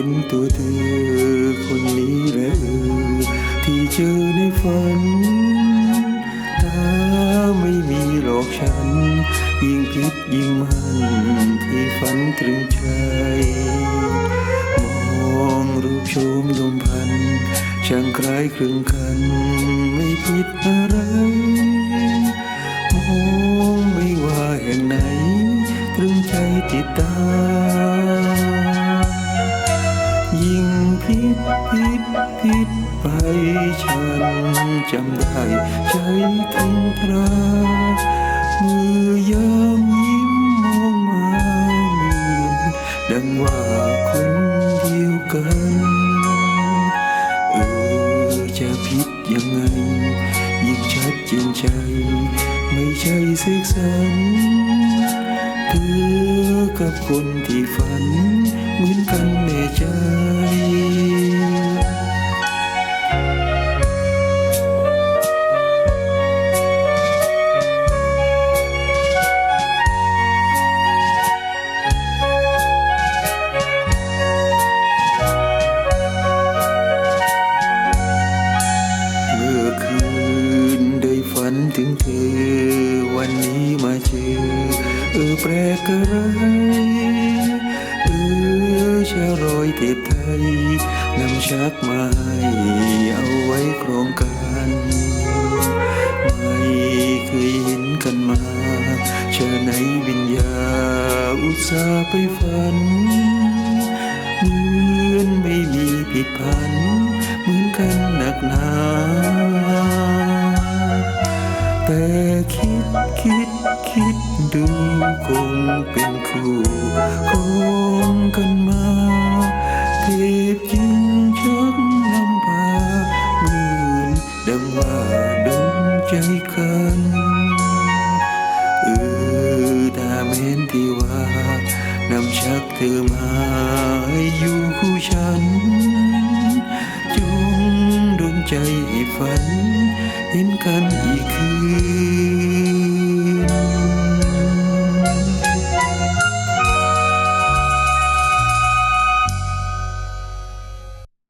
็นตัวเธอคนนี้และเออที่เจอในฝันตาไม่มีหลอกฉัน ยิ่งคิดยิ่งมันที่ฝันตรึงใจ มองรูปโฉมยมพันช่างคล้ายคลึงกัน ไม่ผิดอะไร มองไม่ว่าแห่งไหนตรึงใจติดตาม ยิ่งผิดผิดผิดไปฉันจำได้ใจทิ้งตรามือยามยิ้มมองมาดังว่าคนเดียวกันเออจะผิดยังไง ยิ่งชัดเจนใจ ไม่ใช่เสกสรรเธอกับคนที่ฝันเหมือนกันแน่ใจเแปลกอะไรเออชารอยเทพไทยนำชักมาให้เอาไว้ครองกันไม่เคยเห็นกันมาเชอไหนวิญญาอุตสาไปฝันเหมือนไม่มีผิดพันเหมือนกันหนักหนา ดูคงเป็นคู่ของกันมาเทพจึงชักนำพาเมือนดังว่าดงใจกันเออถ้าแม้นที่ว่านำชักเธอมาให้อยู่คู่ฉันจงดนใจให้ฝัน เห็นกันอีกคืน